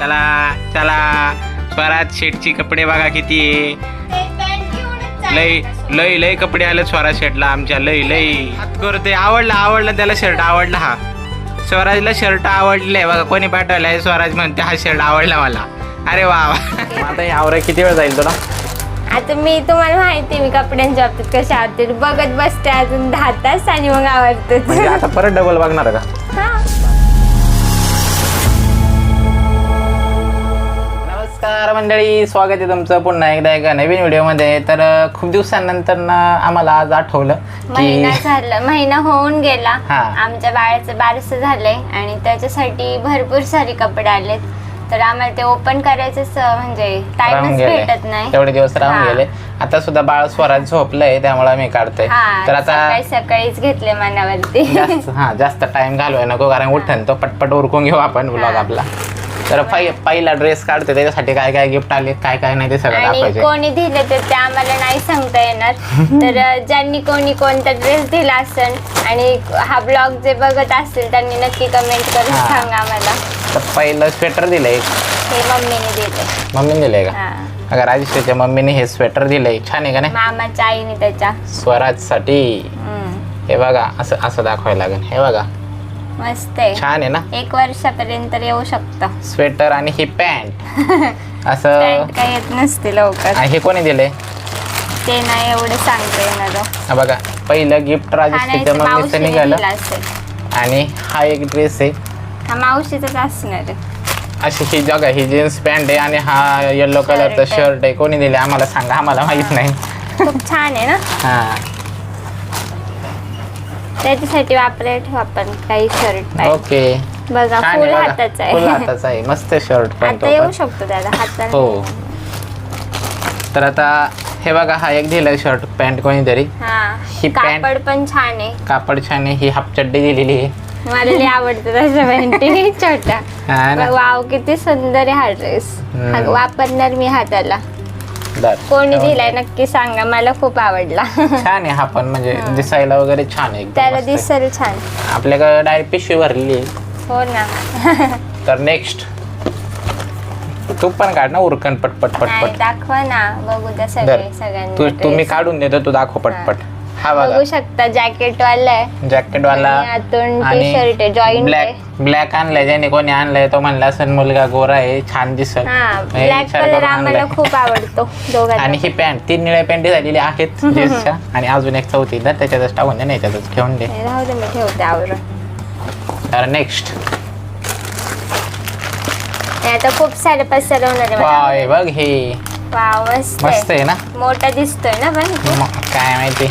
चला चला. स्वराज शेटची कपडे बघा किती. आहे लय लय लय कपडे आले स्वराज शेटला आमच्या लय लय करते आवडला आवडला त्याला शर्ट आवडला हा. स्वराजला शर्ट आवडले. बघा कोणी पाठवलाय स्वराज म्हणते हा शर्ट आवडला मला. अरे वा वा. आता आवरा किती वेळ जाईल तुला? आता मी तुम्हाला माहिती मी कपड्यांच्या बाबतीत कशा आवडते. बघत बसते अजून दहा तास आणि मग आवडते. म्हणजे आता परत डबल बघणार का? नमस्कार मंडळी स्वागत आहे तुमचं पुन्हा एकदा एका नवीन व्हिडिओमध्ये. तर खूप दिवसानंतर ना आम्हाला आज आठवलं महिना झालं महिना होऊन गेला. आमच्या बाळाचं बारसं झालंय आणि त्याच्यासाठी भरपूर सारे कपडे आलेत. तर आम्हाला ते ओपन करायचंच म्हणजे टाइमच भेटत नाही. तेवढे दिवस राहून. गेले. आता सुद्धा बाळ स्वराज झोपलंय त्यामुळे मी काढतोय. तर आता सकाळी सकाळीच घेतले मनावरती. हा जास्त टाइम घालवाय नको कारण उठन तो पटपट उरकून घेऊ आपण ब्लॉग. आपला. तर पहि- पहिला ड्रेस काढते त्याच्यासाठी काय काय गिफ्ट आले काय काय नाही ते सगळं आणि दाखवायचे. कोणी दिले तर ते आम्हाला नाही सांगता येणार. तर अं, ज्यांनी कोणी कोणता ड्रेस दिला असेल आणि हा ब्लॉग जे बघत असतील त्यांनी नक्की कमेंट करून हा. सांगा आम्हाला. तर पहिलं स्वेटर दिलंय. हे मम्मीने दिले मम्मीने दिलंय का? हा. अगं राजेश्वरीच्या मम्मीने हे स्वेटर दिलंय. छान आहे का नाही? मामाच्या आईने त्याच्या. स्वराजसाठी. हम्म. हे बघा असं असं दाखवायला लागेल. हे बघा. मस्त आहे. छान आहे ना? एक वर्षापर्यंत येऊ शकतं. स्वेटर आणि ही पॅन्ट. असं पॅन्ट काही येत नसते लवकर. आणि हे कोणी दिले ते नाही एवढं सांगता येणार हा बघा पहिलं गिफ्ट मम्मीचं मावशीने निघालं. दिला असेल. आणि हा एक ड्रेस आहे. हा मावशीचाच असणार आहे. अशी ही जगा ही जीन्स पॅन्ट आहे आणि हा येलो कलरचा आहे. शर्ट आहे. कोणी दिले आम्हाला सांगा आम्हाला माहीत नाही. खूप छान आहे ना? हा. त्याच्यासाठी वापरायला ठेवू आपण. काही शर्ट पॅन्ट ओके. बघा छान फुल आहे हाताचा फुल आहे हाताचा आहे. मस्त शर्ट पण आता तो येऊ पण. शकतो त्याला हाताने हो. तर आता हे बघा हा एक दिलाय शर्ट पॅन्ट कोणीतरी. हा. ही कापड पण छान आहे. कापड छान आहे. ही हाफ चड्डी दिलेली आहे. मला लय आवडतं तशा पॅन्टी हा ना. वाव किती सुंदर आहे हा ड्रेस हम्म. वापरणार मी हा कोणी दिलाय नक्की सांगा मला खूप आवडला. छान आहे हा पण म्हणजे दिसायला वगैरे छान आहे एकदम त्याला मस्त आहे. दिसेल छान. आपल्याकडे डायरेक्ट पिशवी भरलेली आहे. हो ना. तर नेक्स्ट तू पण काढ ना उरकन पटपट नाही पटपट दाखवा ना. बघू द्या सगळे तू सगळ्यांनी तुम्ही dress. काढून देतो तू दाखव पटपट. हा बघू. बघा शकता जॅकेट वाला आहे. जॅकेट वाला आणि आतून टी-शर्ट आहे, joint ब्लॅक. ब्लॅक आणलाय ज्याने कोणी आणलाय तो म्हणला असेल मुलगा गोरा आहे छान दिसत. हा हे ब्लॅक विचार कलर आम्हाला आणलाय. खूप आवडतो दोघांना. आणि ही पॅन्ट तीन निळ्या पॅन्टी झालेली आहेत जीन्सच्या. आणि अजून एक चौथी तर त्याच्यातच टाकून दे नाही त्याच्यातच ठेवून दे. राहू दे मी ठेवते आवरून. तर नेक्स्ट आता खूप सारे मला. वाव हे बघ. हे. वाव मस्त मस्त आहे. ना? मोठा दिसतोय ना पण. काय माहिती.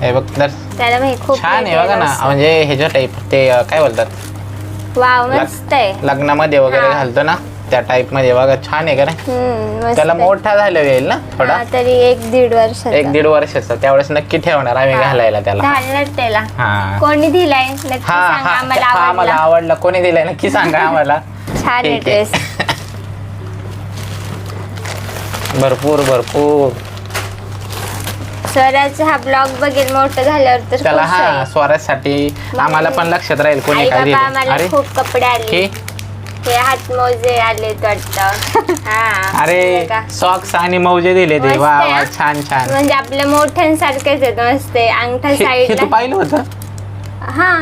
हे बघ तर त्याला भाई खूप छान आहे बघा ना म्हणजे ह्याच्या टाईप ते काय बोलतात? असतं. वाव मस्त आहे. लग्नामध्ये वगैरे. घालतो ना त्या टाईपमध्ये बघा छान आहे का त्याला. मोठा झालं येईल ना थोडा? तरी एक दीड वर्ष एक दीड वर्षाचा त्यावेळेस नक्की ठेवणार आम्ही घालायला त्याला. त्याला. कोणी दिलाय? आम्हाला आवडला. कोणी दिलाय? नक्की सांगा आम्हाला. छान. ड्रेस भरपूर भरपूर. स्वराज हा ब्लॉग बघेल मोठं झाल्यावर तर त्याला खुश हा आहे. स्वरासाठी आम्हाला पण लक्षात राहील कोणी आई काय बाबा दिलं आम्हाला अरे खूप कपडे आले. हे? हे हात मोजे आले वाटतं. हा. अरे? सॉक्स आणि मौजे दिले ते. मस्त वा आहे, वा हा? छान छान. म्हणजे आपल्या मोठ्यांसारखेच आहेत मस्त. अंगठा हे हे तू साईडला पाहिलं होतं? हा.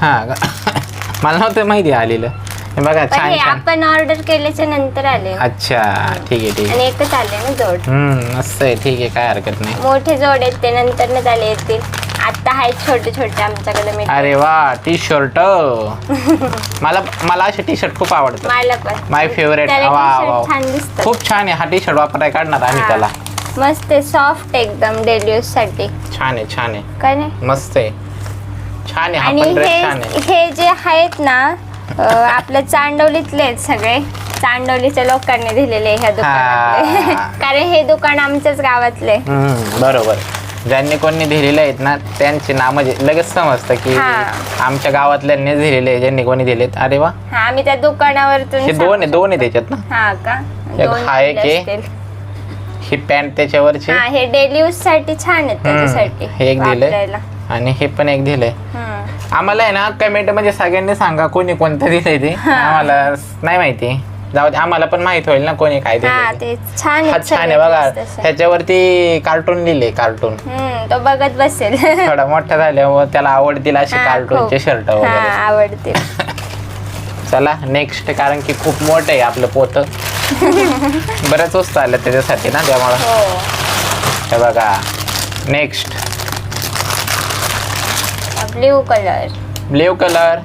हा. का? मला नव्हतं माहिती आलेलं. हे बघा पण छान हे छान आपण ऑर्डर केल्याच्यानंतर आले. अच्छा ठीक आहे ठीक आहे. आणि एकच आले ना जोड. हम्म मस्त आहे ठीक आहे काय हरकत नाही. मोठे जोड आहेत ते नंतर आले येतील. आता आहेत छोटे छोटे आमच्याकडे मी अरे वा टी शर्ट मला मला असे टी शर्ट खूप आवडतात मला पण. माय फेवरेट त्याला वा छान दिसतं. खूप छान आहे हा टी शर्ट वापराय काढणार आम्ही हा. त्याला. मस्त आहे सॉफ्ट एकदम डेली यूजसाठी. छान आहे छान आहे. काय नाही? मस्त आहे. छान आहे हा आणि पण ड्रेस हे आहे. हे जे आहेत ना आपल्या चांडवलीतले आहेत सगळे चांडवलीच्या लोकांनी दिलेले ह्या दुकानातले हा. कारण हे दुकान आमच्याच गावातले हम्म, बरोबर ज्यांनी कोणी दिलेले आहेत ना त्यांचे नाव म्हणजे लगेच समजतं की हा. आमच्या गावातल्यांनी दिलेले आहे, ज्यांनी कोणी दिलेत अरे वा हा आम्ही त्या दुकानावरतून हे दोन आहे दोन आहे त्याच्यात ना हा का एक दोन हा एक दिले आहे. असतील. ही पॅन्ट त्याच्यावरची हा हे डेली यूजसाठी छान आहेत त्याच्यासाठी हे एक दिलंय. वापरायला. आणि हे पण एक दिलंय. आम्हाला आहे ना कमेंट म्हणजे सगळ्यांनी सांगा कोणी कोणतं दिलंय ते. आम्हाला नाही माहिती. जाऊ दे आम्हाला पण माहीत होईल ना कोणी काय हा ते. छान हा छान आहे बघा. ह्याच्यावरती कार्टून लिहिले कार्टून तो बघत बसेल. थोडा मोठा झाल्यावर त्याला आवडतील असे कार्टूनचे. शर्ट वगैरे. आवडतील. चला नेक्स्ट कारण की खूप मोठं आहे आपलं पोत. बऱ्याच वस्तू आल्या त्याच्यासाठी ना त्यामुळं. हो. हे बघा. Next blue colour blue colour.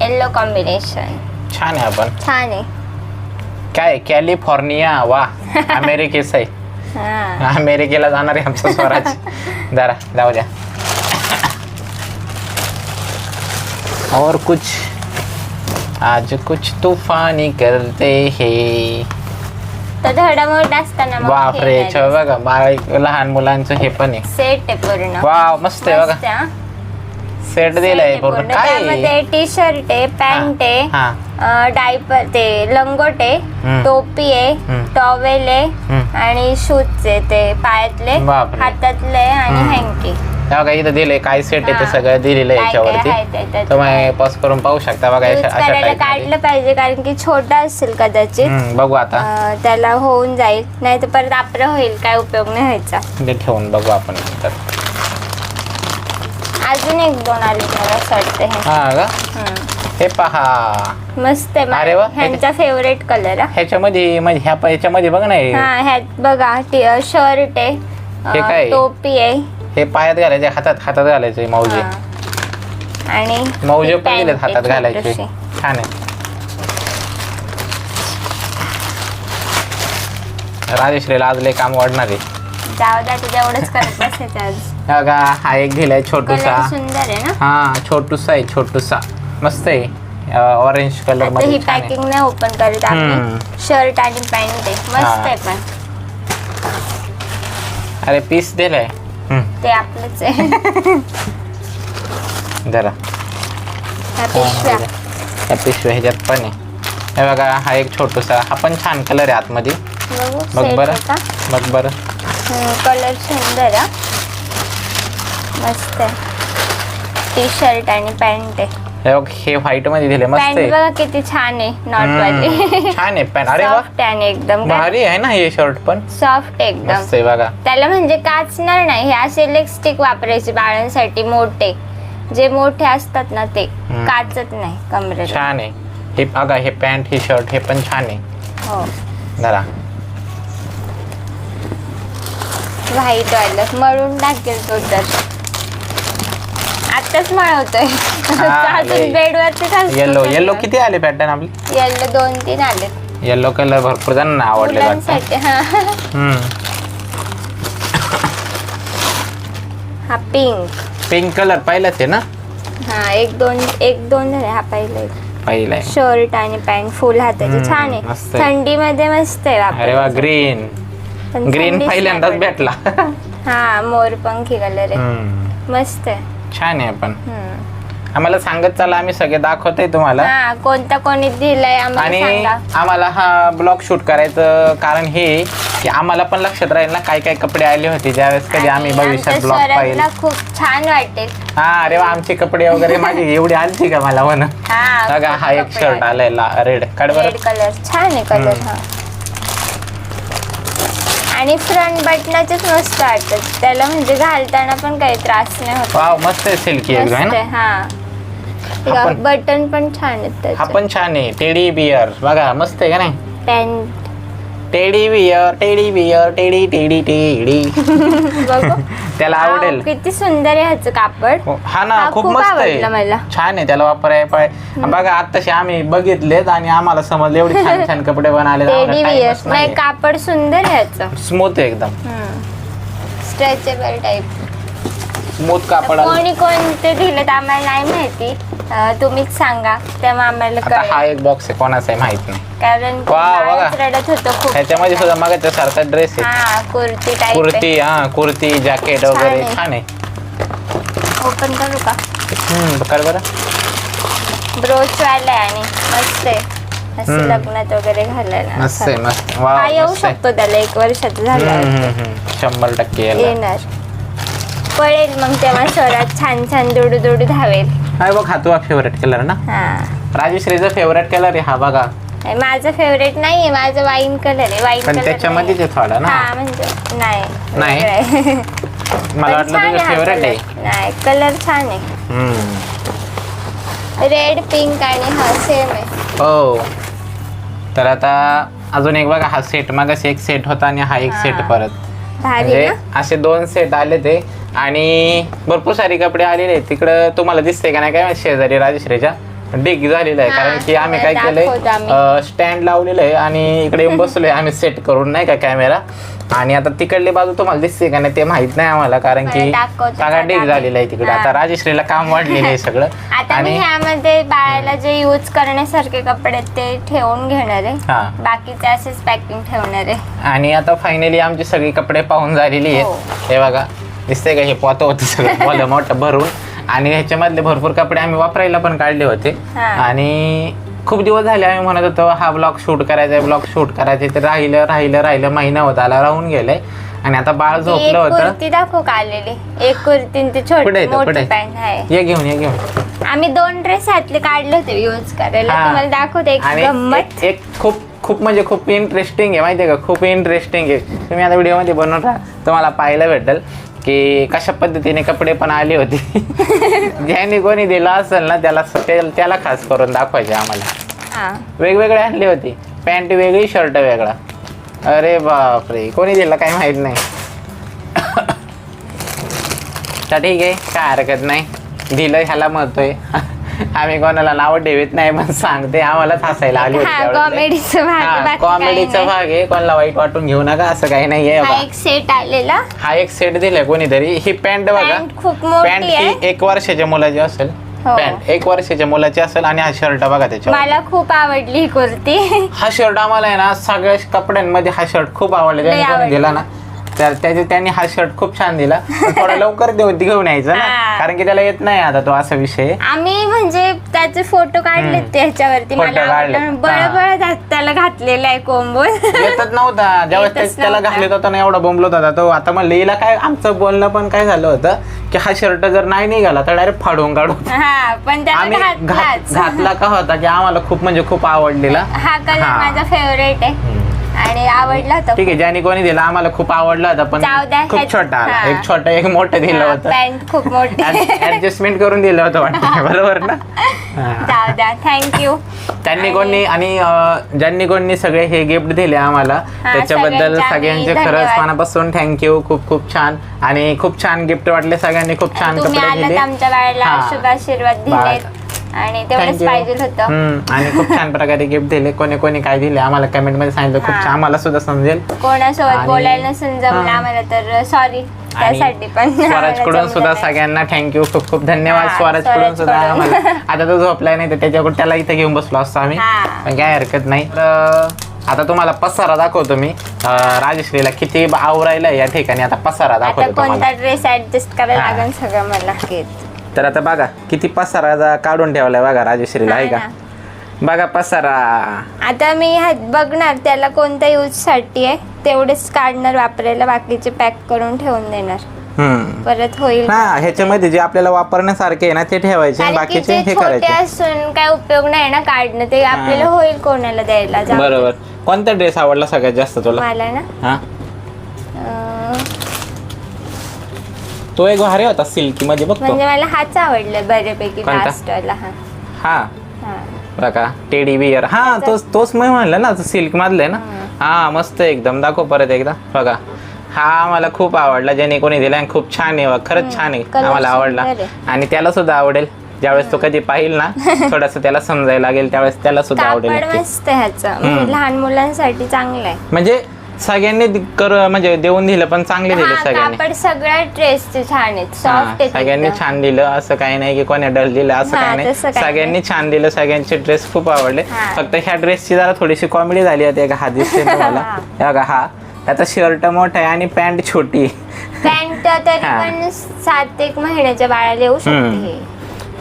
Yellow combination छान आहे आपण. छान आहे. काय कॅलिफोर्निया वा अमेरिकेच आहे. हा. अमेरिकेला जाणार आहे आमचं स्वराज. जरा जाऊ द्या. और कुछ आज कुछ तूफानी करते हे. तर धडा मोठा असताना मग बापरे. छ बघा लहान मुलांचं हे पण आहे. सेट आहे पूर्ण. वाव मस्त आहे मस्त बघा. हा. सेट दिलाय आहे पूर्ण. काय? त्यामध्ये टी शर्ट आहे पॅन्ट आहे हा डायपर ते लंगोट आहे हम्म. टोपी आहे हम्म. टॉवेल आहे हम्म. आणि शूज आहे ते पायातले बापरे. हातातले आणि हम्म. हँकी इथं दिलंय काय सेट आहे ते हा. सगळं दिलेलं आहे काय काय आहे याच्यावरती त्याच्यात. तुम्ही पॉज करून पाहू शकता बघा यूज अशा अशा करायला type मध्ये. काढलं पाहिजे कारण की छोटा असेल कदाचित हम्म, बघू आता अं, त्याला होऊन जाईल नाही तर परत आपलं होईल काय उपयोग नाही व्हायचा ते ठेवून बघू आपण नंतर अजून एक दोन आले मला असं वाटतं हे हा का हम्म. हे पहा मस्त आहे अरे वा. ह्यांचा फेवरेट कलर ह्याच्यामध्ये म्हणजे ह्या ह्याच्यामध्ये बघ ना हे. हा ह्यात बघा शर्ट आहे हे काय? अं, टोपी आहे हे पायात घालायचे हातात हातात घालायचे मौजे हा. आणि मौजे ही पण दिलेत pant आहे हातात घालायचे छोटीशी. छान आहे राजेश्रीला आज लय काम वाढणार आहे जाऊ द्या तुझ्या एवढंच करत बसायचं आज बघा हा एक दिलाय छोटूसा. सुंदर आहे ना? हा छोटूसा आहे छोटूसा. मस्त आहे. ऑरेंज कलर आता मध्ये ही छान आहे. पॅकिंग नाही ओपन करत हम्म. शर्ट आणि पॅन्ट आहे. मस्त आहे पण. अरे पीस दिलाय. हम्म, ते आपलंच आहे. जरा ह्या पिशव्या या पिशव्या ह्याच्यात पण आहे. हे बघा हा एक छोटूसा. हा पण छान कलर आहे आतमध्ये. बघू बरं. बघ बरं. कलर सुंदर आहे. मस्त आहे. टी शर्ट आणि पॅन्ट आहे. हे बघ हे व्हाईटमध्ये दिले मस्त पॅन्ट आहे. बघा किती छान आहे नॉट वाली हम्म, छान आहे पॅन्ट अरे वा. सॉफ्ट आहे एकदम भारी आहे ना हे शर्ट पण? सॉफ्ट एकदम. मस्त आहे बघा. त्याला म्हणजे काचणार नाही हे असे लेग स्टिक वापरायचे बाळांसाठी मोठे. जे मोठे असतात ना ते. काचत नाही कमरेला. छान आहे. हे बघा हे पॅन्ट हे शर्ट हे पण छान आहे. हो. जरा व्हाईट वालं. मळून टाकेल तो तर. आत्ताच मळवतोय अजून लय. बेडवरती येल्लो येल्लो किती आले पॅटर्न आपले? येल्लो दोन तीन आले. येल्लो कलर भरपूर जणांना आवडले वाटतं. मुलांसाठी हा. हम्म. हा पिंक पिंक कलर पाहिलाच आहे ना? हा एक दोन एक दोन झाले. हा पहिला एक पाहिलाय. शर्ट आणि पॅन्ट फुल हाताची. हम्म, छान मस्त आहे. आहे. थंडीमध्ये मस्त आहे अरे वा वापरायचं. ग्रीन पण ग्रीन पहिल्यांदाच. भेटला. हा मोरपंखी कलर आहे. मस्त आहे. छान आहे पण. आम्हाला सांगत चला आम्ही सगळे दाखवतोय तुम्हाला. हा कोणता कोणी दिलाय आम्हाला आणि सांगा. आम्हाला हा ब्लॉग शूट करायचं कारण हे की आम्हाला पण लक्षात राहील ना काय काय कपडे आले होते ज्यावेळेस कधी आम्ही आणि भविष्यात आमच्या ब्लॉग स्वराजला खूप छान वाटेल हा अरे वा आमचे कपडे वगैरे माझी एवढी आलती का मला म्हण हा बघा हा एक शर्ट आलाय रेड काढ बरं. रेड कलर छान आहे कलर. हा. आणि फ्रंट बटनाचेच मस्त वाटत त्याला म्हणजे घालताना पण काही त्रास नाही होत. वाव मस्त आहे सिल्की एकदम आहे मस्त ना? आहे, हा. हा बटन पण छान आहेत हा त्याचे पण छान आहे. टेडी बियर बघा मस्त आहे का नाही? Pant teddy bear teddy bear teddy teddy teddy त्याला आवडेल. किती सुंदर आहे ह्याचं कापड. हो, हा ना हा, खूप खूप मस्त आवडलं मला. आहे छान आहे त्याला वापराय पाय. बघा आताशी आम्ही बघितलेत आणि आम्हाला समजले एवढे छान छान कपडे टेडी नाही कापड सुंदर आहे ह्याचं. स्मूथ आहे एकदम. स्ट्रेचेबल टाईप स्मूथ कापड आलं. कोणी कोणते दिलेत आम्हाला नाही माहिती. अं, तुम्हीच सांगा. तेव्हा आम्हाला आता हा एक बॉक्स आहे कोणाचा आहे माहीत नाही. कारण की वा, बघा. बाळच रडत होतं खूप. ह्याच्यामध्ये सुद्धा मागाच्या सारखा ड्रेस आहे. हा कुर्ती टाईप कुर्ती हा कुर्ती जॅकेट वगैरे आहे. छान आहे. ओपन करू का? हम्म, कर बरं. ब्रोच वाला आहे आणि मस्त आहे. असं हम्म. लग्नात वगैरे घालायला मस्त आहे. मस्त. वा हा येऊ मस्त आहे. शकतो त्याला. एक हम्म, झालं हम्म, हम्म. शंभर टक्के याला. येणार. पळेल मग तेव्हा स्वरात छान छान दुडू दुडू धावेल. हा बघ हा तुझा फेवरेट कलर ना? हा. राजेश्रीचा फेवरेट कलर आहे हा बघा. नाही, माझं फेवरेट नाहीये माझं वाईन कलर आहे. वाईन पण कलर त्याच्यामध्ये ते थोडा ना? हा म्हणजे नाही. नाही? वेगळं आहे. मला पण वाटलं छान तुझं आहे हा फेवरेट. आहे. नाही कलर छान आहे. हम्म. रेड पिंक आणि हा सेम आहे. हो. तर आता अजून एक बघा हा सेट मागाशी एक सेट होता आणि हा एक सेट हा. परत. भारी म्हणजे ना? असे दोन सेट आले ते. आणि भरपूर सारे कपडे आलेले आहेत. तिकडं तुम्हाला दिसते का नाही काय माहीत? शेजारी राजश्रीच्या. डिग झालेलं आहे. हा, कारण की आम्ही काय केलंय. स्टँड लावलेलं आहे आणि इकडे बसलोय. आम्ही सेट करून नाही का कॅमेरा आणि आता तिकडली बाजू तुम्हाला दिसते का नाही ते माहीत नाही आम्हाला. कारण की सगळा डिग. झालेला आहे तिकडे. हा. आता राजश्रीला काम वाढलेलं आहे सगळं. आता मी ह्यामध्ये बाळाला जे यूज करण्यासारखे कपडे ते ठेवून घेणार आहे. हा. बाकीचे असेच पॅकिंग ठेवणार आहे. आणि आता फायनली आमची सगळी कपडे पाहून झालेली हो. आहेत हे बघा. दिसतंय का हे पोतं होतं सगळं? मोठं मोठं भरून. आणि ह्याच्यामधले भरपूर कपडे आम्ही वापरायला पण काढले होते. हा. आणि खूप दिवस झाले आम्ही म्हणत होतो हा ब्लॉग शूट करायचा ब्लॉग शूट करायचा. तर राहिलं राहिलं राहिलं महिना होत आला राहून गेलंय. आणि आता बाळ ती एक झोपलं होतं. कुर्ती दाखव का आलेली एक कुर्ती आणि ती पुढे छोटी येतं, पुढे. मोठी पॅन्ट आहे. ये घेऊन ये घेऊन. आम्ही दोन ड्रेस ह्यातले काढले होते यूज करायला. हा. तुम्हाला दाखवते एक आणि गंमत. एक- एक खूप खूप म्हणजे खूप इंटरेस्टिंग आहे माहिती आहे का? खूप इंटरेस्टिंग आहे. तुम्ही आता व्हिडिओमध्ये बनवून राहा. तुम्हाला पाहायला भेटेल. की कशा पद्धतीने कपडे पण आले होते. ज्याने कोणी दिला असेल ना त्याला त्याला खास करून दाखवायचे आम्हाला. वेगवेगळे आणले होते. पॅन्ट वेगळी शर्ट वेगळा. अरे बापरे कोणी दिला काही माहीत नाही. तर ठीक आहे काय हरकत नाही. दिलं ह्याला म्हणतोय आम्ही कोणाला नाव ठेवत नाही पण सांगते आम्हालाच हसायला आली हा. कॉमेडीचा भाग आहे, हा, बाकी काही कॉमेडीचा नाही. भाग आहे कोणाला वाईट वाटून घेऊ नका असं काही नाहीये हा बघा. एक सेट आलेला हा एक सेट दिलाय कोणीतरी ही पॅन्ट बघा पॅन्ट खूप पॅन्ट मोठी ही एक वर्षाच्या मुलाची असेल हो. पॅन्ट एक वर्षाच्या मुलाची असेल आणि हा शर्ट बघा त्याच्यावर मला खूप आवडली ही कुर्ती हा शर्ट आम्हाला आहे ना सगळ्या कपड्यांमध्ये हा शर्ट खूप आवडला लय त्यांनी कोणी आवडला. दिला ना तर त्याचे त्यांनी हा शर्ट खूप छान दिला पण थोडा लवकर देऊ घेऊन यायचं ना हा. कारण की त्याला येत नाही आता तो असा विषय. आम्ही म्हणजे त्याचे फोटो काढले. त्याच्यावरती मला. आवडलं बळबळ घात- त्याला घातलेला आहे कोंबो येतच नव्हता ज्यावेळेस येतच ते- त्याला नव्हता. घालत होता ना एवढा बोंबलत होता तो आता मग लिहिला काय आमचं बोलणं पण काय झालं होतं की हा शर्ट जर नाही निघाला तर डायरेक्ट फाडून काढू हा पण त्याला आम्ही घात- घातलाच घातला का होता की आम्हाला खूप म्हणजे खूप आवडलेला हा कलर हा. माझा फेवरेट आहे. आणि आवडला होता ठीक आहे ज्याने कोणी दिला आम्हाला खूप आवडला होता पण जाऊ द्या, खूप ह्याच- छोटा आला. हा. एक छोटा एक मोठं दिलं होतं. पॅन्ट खूप मोठी. ऍडजस्टमेंट करून दिलं होतं वाटतं बरोबर ना? हा. जाऊ द्या थँक्यू त्यांनी कोणी आणि अं, ज्यांनी कोणी सगळे हे गिफ्ट दिले आम्हाला हा, त्याच्याबद्दल सगळ्यांचे आम्ही सगळ्यांचे खरंच धन्यवाद. मनापासून थँक्यू खूप खूप छान. आणि खूप छान गिफ्ट वाटले सगळ्यांनी खूप छान तुम्ही कपडे आलात दिले. आमच्या बाळाला हा. शुभ आशीर्वाद दिलेत. आणि तेवढंच. पाहिजे होतं. हम्म, आणि खूप छान प्रकारे गिफ्ट दिले. कोणी कोणी काय दिले आम्हाला कमेंटमध्ये सांगितलं. खूप. छान आम्हाला सुद्धा समजेल. कोणासोबत आणि- बोलायला नसेल जमलं हा. आम्हाला तर सॉरी त्यासाठी पण स्वराजकडून सुद्धा. सगळ्यांना थँक्यू खूप खूप धन्यवाद हा, स्वराजकडून सुद्धा. आम्हाला. आता तो झोपलाय नाही तर त्याच्याकडून त्याला इथे घेऊन बसलो असतो आम्ही. हा. पण काय हरकत नाही. तर आता तुम्हाला पसारा दाखवतो मी. अं, राजश्रीला किती आवरायला या ठिकाणी. आता पसारा आता दाखवतो कोणता ड्रेस ऍडजस्ट करायला हा. लागेल सगळं मला. तर आता बघा किती पसारा काढून ठेवलाय बघा राजश्रीला आहे हा का? बघा पसारा. आता मी हा बघणार त्याला कोणत्या यूजसाठी आहे तेवढेच काढणार वापरायला बाकीचे पॅक करून ठेवून देणार. हम्म. परत होईल. हा ह्याच्यामध्ये जे आपल्याला वापरण्यासारखे आहे ना ते ठेवायचे आणि कारण की बाकीचे ते हे छोटे करायचे. असून काय उपयोग नाही ना काढणं ते आपल्याला होईल कोणाला द्यायला जाऊ दे. बरोबर. कोणता ड्रेस आवडला सगळ्यात जास्त तुला? मला ना? हा. तो एक भारी होता सिल्की मध्ये बघतो. म्हणजे मला हाच आवडला बऱ्यापैकी कोणता? लास्ट वाला हा. हा. हा. बघा टेडी बियर हा तोच तोच मी म्हणलं ना सिल्क मधलं ना. हा. मस्त एकदम. दाखव परत एकदा. बघा. हा मला खूप आवडला. ज्याने कोणी दिला आणि खूप छान आहे बघ, खरंच छान आहे. Colour आम्हाला आवडला. सुंदर. आणि त्याला सुद्धा आवडेल. ज्यावेळेस तो कधी पाहिल ना थोडस त्याला समजायला लागेल. त्यावेळेस त्याला सुद्धा आवडेल कापड नक्की. मस्त आहे ह्याचं. म्हणजे लहान मुलांसाठी चांगलं आहे. म्हणजे सगळ्यांनी दि- कर म्हणजे देऊन दिलं पण चांगले दिले हा, सगळ्यांनी. कापड सगळ्या ड्रेसचे छान आहेत. हा, सॉफ्ट सगळ्यांनी. छान दिलं असं काही नाही की कोणी डल दिलं असं हा, काही नाही. तसं काही सगळ्यांनी छान दिलं सगळ्यांचे ड्रेस खूप आवडले. हा. फक्त ह्या ड्रेसची जरा थोडीशी कॉमेडी झाली होती हा दिसते तुम्हाला. हे. बघा हा. त्याचा शर्ट मोठा आहे आणि पॅन्ट छोटी. पॅन्ट तरी हा. पण सात एक महिन्याच्या बाळाला येऊ शकते.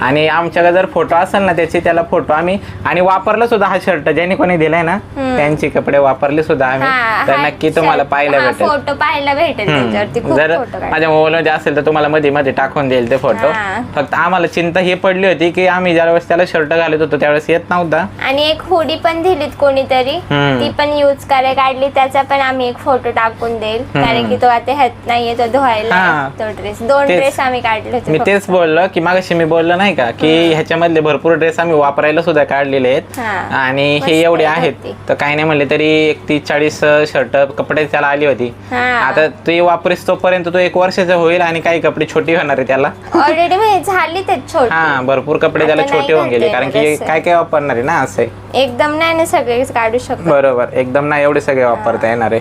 आणि आमच्याकडे जर फोटो असेल ना त्याचे त्याला फोटो आम्ही आणि वापरलं सुद्धा हा शर्ट ज्यांनी कोणी दिलाय ना त्यांचे कपडे वापरले सुद्धा हा, आम्ही तर हा नक्की तुम्हाला shirt- पाहायला हा, भेटेल फोटो पाहायला भेटेल हम्म. त्याच्यावरती खूप जर फोटो काढले. माझ्या मोबाईल मध्ये असेल तर तुम्हाला मध्ये मध्ये टाकून देईल ते फोटो हा. फक्त आम्हाला चिंता ही पडली होती की आम्ही ज्या वेळेस त्याला शर्ट घालत होतो त्यावेळेस येत नव्हता आणि एक हुडी पण दिलीत कोणीतरी हम्म. ती पण यूज करायला काढली त्याचा पण आम्ही एक फोटो टाकून देईल कारण की तो आता ह्यात नाहीये तो धुवायला हा. तो ड्रेस दोन तेच. ड्रेस आम्ही काढले होते मी फक्त. तेच बोललो की मागाशी मी बोललो नाही का की ह्याच्यामधले भरपूर ड्रेस आम्ही वापरायला सुद्धा काढलेले आहेत. हा. आणि हे मस्त एवढे आहेत. तर काही नाही म्हणले तरी एक तीस चाळीस शर्ट कपडे त्याला आली होती. हा. आता ते वापरीस तोपर्यंत तो एक वर्षाचा होईल आणि काही कपडे छोटी होणार आहे त्याला. ऑलरेडी म्हणजे झाली ते छोटी. हा भरपूर कपडे त्याला आता नाही छोटे होऊन गेले. कारण की. काय काय वापरणार आहे ना असे? एकदम नाही ना सगळेच काढू शकतो. बरोबर. एकदम नाही एवढे सगळे वापरता येणार आहे.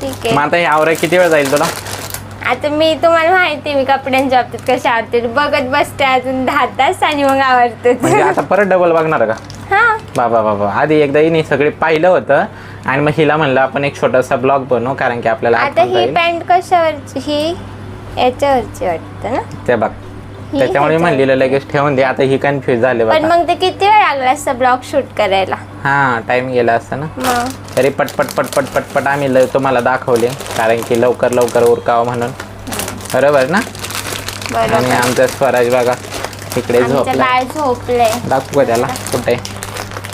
ठीक आहे. मग आता हे आवरा किती वेळ जाईल तुला? आता मी तुम्हाला माहिती मी कपड्यांच्या बाबतीत कशी आवडते बघत बसते अजून दहा तास आणि मग आवडते म्हणजे आता परत डबल बघणार का? हा. बाबा बाबा आधी एकदा हिने सगळे पाहिलं होतं आणि मग हिला म्हणलं आपण एक छोटासा ब्लॉग बनवू कारण की आपल्याला आता आठवण ही राहील. पॅन्ट कशावरची? ही याच्यावरची वाटतं ना? ते बघ. त्याच्यामुळे. म्हणलेलं लगेच ठेवून दे. आता ही कन्फ्युज झाले पण बघा मग ते किती वेळ लागला असता ब्लॉग शूट करायला? हा टाइम गेला असता ना. मग? तरी पटपट पटपट पटपट आम्ही ल- तुम्हाला दाखवले. कारण की लवकर लवकर उरकावं म्हणून. बरोबर ना? आणि बरोबर आमचा स्वराज बघा आमचं झोपला बाळ झोपलंय. दाखवू का त्याला? कुठे?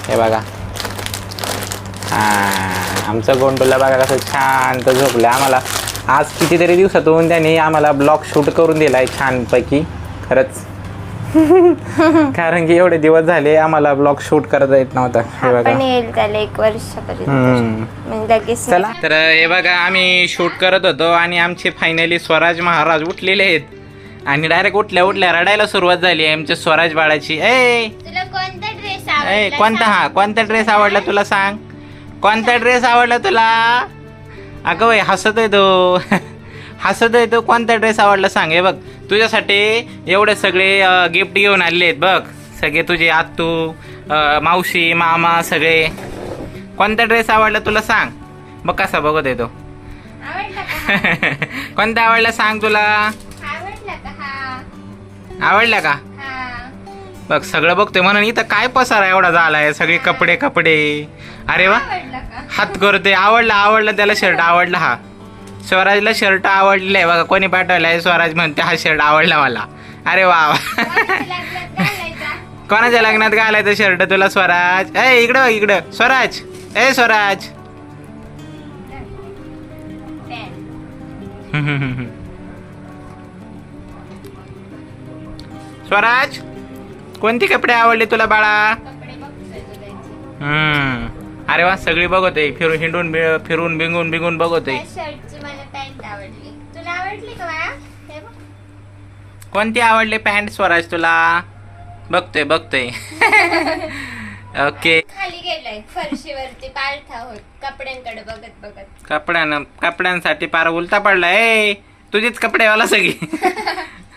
हे बघा. हा आमचं गोंडूला बघा कसं शांत झोपलं आम्हाला आज कितीतरी दिवसातून त्यांनी आम्हाला ब्लॉग शूट करून दिलाय छानपैकी. खरंच. कारण की एवढे दिवस झाले आम्हाला ब्लॉग शूट करता येत नव्हता. हे बघा. पण येईल त्याला एक वर्षापर्यंत. हम्म. म्हणजे लगेच चला. तर हे बघा आम्ही शूट करत होतो आणि आमचे फायनली स्वराज महाराज उठलेले आहेत. आणि डायरेक्ट उठल्या उठल्या रडायला सुरुवात झाली आहे आमच्या स्वराज बाळाची. ए! तुला कोणता ड्रेस ए कोणता? हा कोणता ड्रेस आवडला तुला सांग? कोणता ड्रेस आवडला तुला? अगं बाई हसत आहे तो. हसत आहे तो. कोणता ड्रेस आवडला सांग? हे बघ. तुझ्यासाठी एवढे सगळे गिफ्ट घेऊन आले आहेत बघ. सगळे तुझे आत्तू मावशी मामा सगळे. कोणता ड्रेस आवडला तुला सांग. बघ कसा बघत आहे तो. आवडला का कोणता आवडला सांग तुला. आवडला का बघ सगळं बघतोय म्हणून इथं काय पसारा एवढा झालाय? सगळे कपडे कपडे. अरे वा. हात करते आवडला आवडला त्याला शर्ट आवडला हा. स्वराजला शर्ट आवडलेला आहे बघा कोणी पाठवलाय? स्वराज म्हणते हा शर्ट आवडला मला. अरे वा कोणाच्या लग्नात घालायचं शर्ट तुला स्वराज? ए इकडं इकडं. स्वराज. ए स्वराज. स्वराज कोणते कपडे आवडले तुला बाळा. हम्म. अरे वा सगळी बघतोय. फिरून हिंडून फिरून बिंगून बिंगून बघतोय. त्या शर्टची मला पॅन्ट आवडली तुला आवडली का बाळा हे बघ. कोणती आवडली पॅन्ट स्वराज तुला? बघतोय बघतोय. ओके. खाली गेलोय फरशीवरती पालथा होत कपड्यांकडे बघत बघत. कपड्यानं कपड्यांसाठी पार उलटा पडला ए तुझीच कपडेवाला सगळी.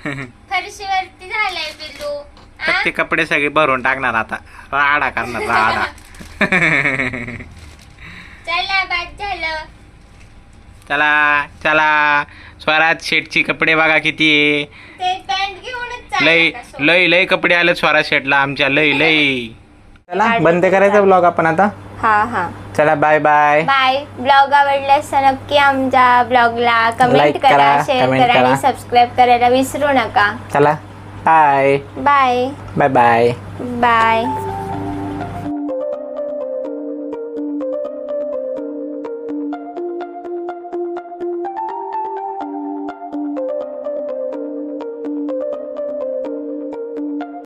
फरशीवरती झालंय पिल्लू. आ? तर ते कपडे सगळे भरून टाकणार आता. राडा करणार राडा. चला बाद झालं. चला चला. स्वराज शेटची कपडे बघा किती आहे. ते पॅन्ट घेऊनच लय? लय लय कपडे आले स्वराज शेटला आमच्या. लय लय चला बंद करायचा ब्लॉग आपण आता. हा हा. चला बाय बाय बाय ब्लॉग आवडल्यास नक्की आमच्या ब्लॉगला कमेंट Like करा करा, शेअर comment करा आणि करा. सबस्क्राईब करायला विसरू नका. चला bye bye bye bye bye